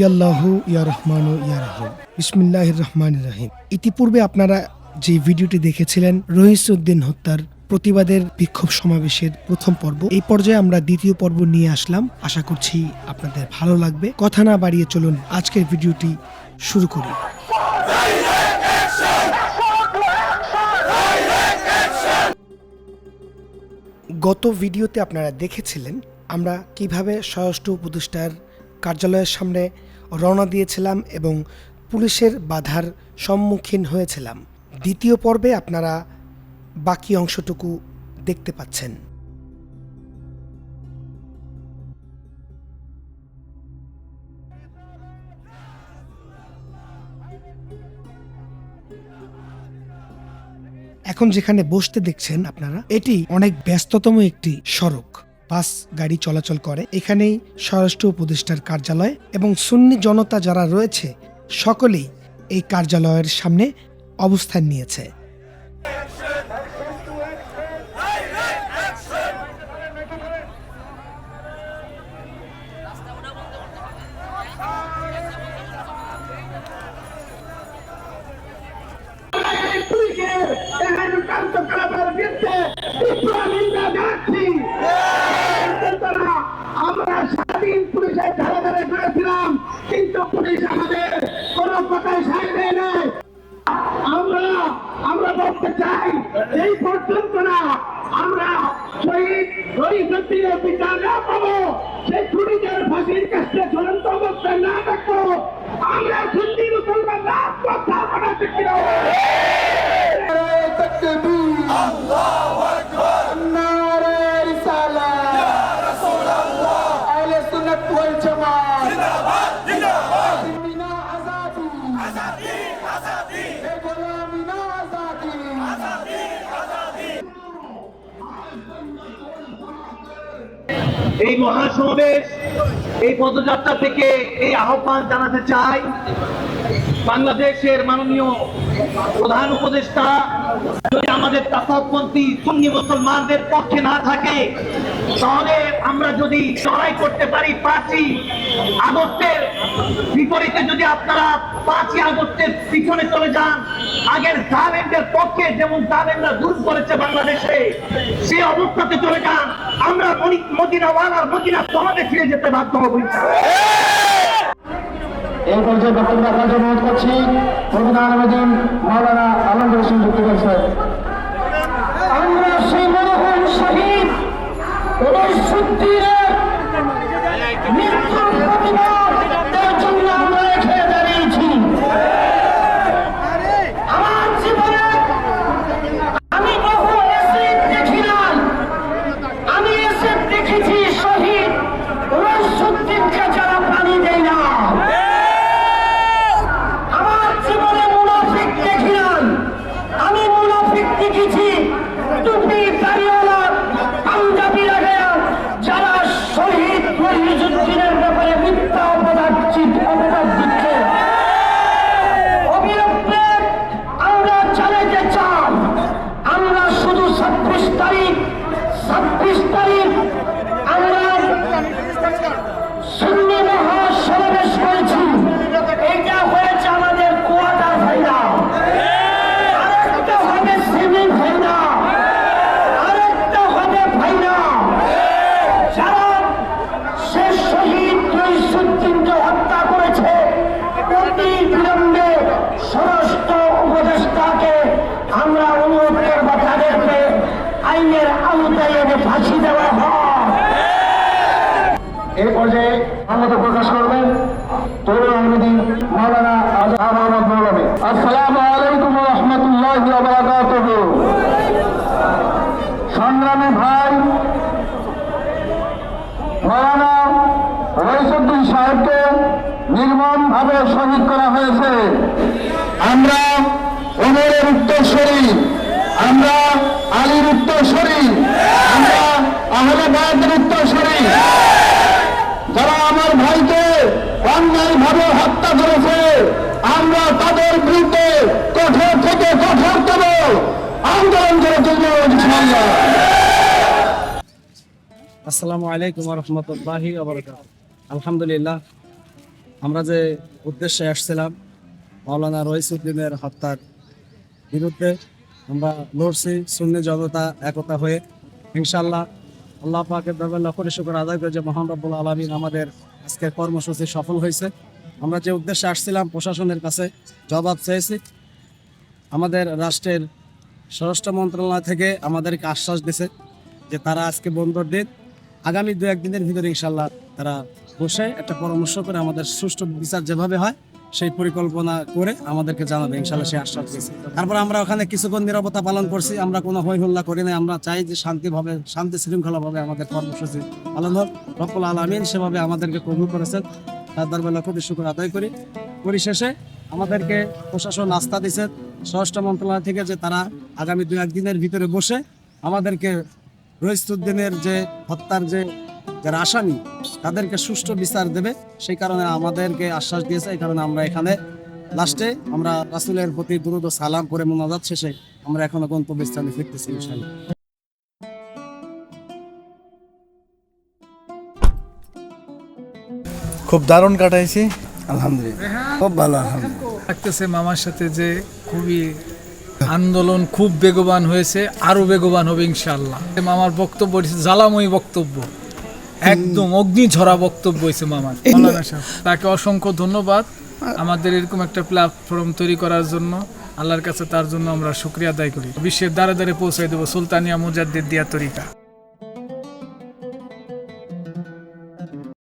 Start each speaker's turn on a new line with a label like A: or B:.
A: ইয়াল্লাহু ইয়া রহমান ইয়া রহিম বিসমিল্লাহ রহমান রহিম। ইতিপূর্বে আপনারা যে ভিডিওটি দেখেছিলেন রহিসউদ্দিন হত্যার প্রতিবাদের বিক্ষোভ সমাবেশের প্রথম পর্ব, এই পর্যায়ে আমরা দ্বিতীয় পর্ব নিয়ে আসলাম। আশা করছি আপনাদের ভালো লাগবে। কথা না বাড়িয়ে চলুন আজকের ভিডিওটি শুরু করি। গত ভিডিওতে আপনারা দেখেছিলেন আমরা কীভাবে স্বরাষ্ট্র উপদেষ্টার কার্যালয়ের সামনে রওনা দিয়েছিলাম এবং পুলিশের বাধার সম্মুখীন হয়েছিলাম। দ্বিতীয় পর্বে আপনারা বাকি অংশটুকু দেখতে পাচ্ছেন। এখন যেখানে বসতে দেখছেন আপনারা, এটি অনেক ব্যস্ততম একটি সড়ক। বাস গাড়ি চলাচল করে। এখানেই স্বরাষ্ট্র উপদেষ্টার কার্যালয় এবং সুন্নি জনতা যারা রয়েছে, সকলেই এই কার্যালয়ের সামনে অবস্থান নিয়েছে।
B: এখানে কোনো কথায় সাই দেয় আমরা আমরা বলতে চাই, এই পর্যন্ত না, আমরা শহীদ পাবো, সেই খুনিদের ফাঁসির কাছে চলন্ত অবস্থায় না থাকব। আমরা সুন্নি মুসলমান না স্থাপনা বানাতে
C: এই মহাসমাবেশ, এই পদযাত্রা থেকে এই আহ্বান জানাতে চাই বাংলাদেশের মাননীয় প্রধান উপদেষ্টা, যদি আমাদের তাফাপন্থী সুন্নি মুসলমানদের পক্ষে না থাকে, তাহলে আমরা যদি লড়াই করতে পারি পাঁচই আগস্টের বিপরীতে, যদি আপনারা পাঁচই আগস্টের পিছনে চলে যান, আগের জালেমদের পক্ষে যেমন জালেমরা দূর করেছে বাংলাদেশে, সেই অবস্থাতে চলে যান। আমরা মদিনাওয়ালার মদিনা শহরে ফিরে যেতে বাধ্য হব।
D: এই পর্যায়ে বক্তব্য রাখার জন্য অনুরোধ করছি প্রধান মাওলানা আলমদুর হোসেন যুক্ত করেছেন আমরা সেই মনোহন শহীদ উনসত্তরের মৃত্যুর প্রতিবাদের জন্য আমরা এখানে দাঁড়িয়েছি আমার জীবনে আমি বহু এসিড দেখি নাই আমি এসে দেখেছি শহীদ উনসত্তরকে যারা পানি দেয় না আমার জীবনে মুনাফিক দেখি নাই আমি মুনাফিক দেখেছি টুপি দাড়িওয়ালা পাঞ্জাবি লাগে যারা শহীদ মহিজুদ্দিনের ব্যাপারে মিথ্যা অপরাধ চিত অপরাধ দিচ্ছে অবিলম্বে আমরা চালাতে চাই আমরা শুধু ছাব্বিশ তারিখ ছাব্বিশ তারিখ আমরা সুন্নি মহাসমাবেশ হয়েছি এইটা হয়েছে আমাদের কোয়ার্টার ফাইনা আরেকটা হবে সেমি ফাইনা আরেকটা হবে ফাইনা যারা শেষ শহীদ রইসুদ্দিনকে হত্যা করেছে অতি বিলম্বে আমরা অনুরোধ করব তাদেরকে আইনের আওতায় এনে ফাঁসি দেওয়া এই পর্যায়ে আমত প্রকাশ করবেন তরুণ আহমেদিন মাওলানা আজহার মোহাম্মদ মৌলভী। আসসালামু আলাইকুম রহমতুল্লাহ সংগ্রামী ভাই, মাওলানা রইসুদ্দিন সাহেবকে নির্মম ভাবে শহীদ করা হয়েছে। আমরা ওমরের উত্তরস্বরী আমরা আলীর উত্তরস্বরী আমরা বায়াতের উত্তরস্বরী যারা আমার ভাইকে অন্যায় ভাবে হত্যা করেছে, আমরা তাদের বিরুদ্ধে কঠোর থেকে কঠোরতম আন্দোলন করে চলব
E: আসসালামু আলাইকুম রহমতুল্লাহি আলহামদুলিল্লাহ আমরা যে উদ্দেশ্যে আসছিলাম, মাওলানা রইসুদ্দিনের হত্যার বিরুদ্ধে, আমরা লড়ছি শূন্য জনতা একতা হয়ে। ইনশাল্লাহ আল্লাহ পাকের দরবার লক্ষ শুকর আদায় করে যে মহান রব্বুল আলমিন আমাদের আজকের কর্মসূচি সফল হয়েছে। আমরা যে উদ্দেশ্যে আসছিলাম প্রশাসনের কাছে জবাব চেয়েছি। আমাদের রাষ্ট্রের স্বরাষ্ট্র মন্ত্রণালয় থেকে আমাদেরকে আশ্বাস দিছে যে তারা আজকে বন্ধর দিন আগামী দু একদিনের ভিতরে ইনশাল্লাহ তারা বসে একটা পরামর্শ করে আমাদের সুষ্ঠু বিচার যেভাবে হয়, সেই পরিকল্পনা করে আমাদেরকে জানাবে ইনশাল্লাহ সেই আশ্বাস দিয়েছে। তারপর আমরা ওখানে কিছুক্ষণ নিরাপত্তা পালন করছি, আমরা কোনো হই হল্লা করি না আমরা চাই যে শান্তিভাবে, শান্তি শৃঙ্খলাভাবে আমাদের কর্মসূচি পালন হোক। রব্বুল আলমিন সেভাবে আমাদেরকে কবুল করেছেন। তার দরবার লক্ষ শুক্র আদায় করি। পরিশেষে আমাদেরকে প্রশাসন আস্থা দিয়েছে। স্বরাষ্ট্র মন্ত্রণালয় থেকে যে তারা আগামী দু একদিনের ভিতরে বসে আমাদেরকে রহিস্তুদ্দিনের যে হত্যার যে যারা আসামি তাদেরকে সুষ্ঠু বিচার দেবে। সেই কারণে আমাদেরকে আশ্বাস দিয়েছে এই কারণে আমরা এখানে লাস্টে আমরা রাসুলের প্রতি দ্রুত সালাম করে মোনাজাত শেষে আমরা এখনও গন্তব্যস্থানে ফিরতেছি ইনশাল্লাহ
F: খুব দারুণ কাটাইছি। আলহামদুলিল্লাহ। খুব ভালো আলহামদুলিল্লাহ।
G: লাগতেছে মামার সাথে যে খুবই আন্দোলন খুব বেগবান হয়েছে, আরও বেগবান হবে ইনশাল্লাহ মামার বক্তব্য জ্বালাময়ী বক্তব্য। একদম অগ্নিঝরা বক্তব্য হয়েছে মামার। তাকে অসংখ্য ধন্যবাদ আমাদের এরকম একটা প্ল্যাটফর্ম তৈরি করার জন্য। আল্লাহর কাছে তার জন্য আমরা শুক্রিয়া আদায় করি। বিশ্বের দ্বারে দ্বারে পৌঁছাই দেবো সুলতানিয়া মুজাদ্দিদ দিয়া তরিকা।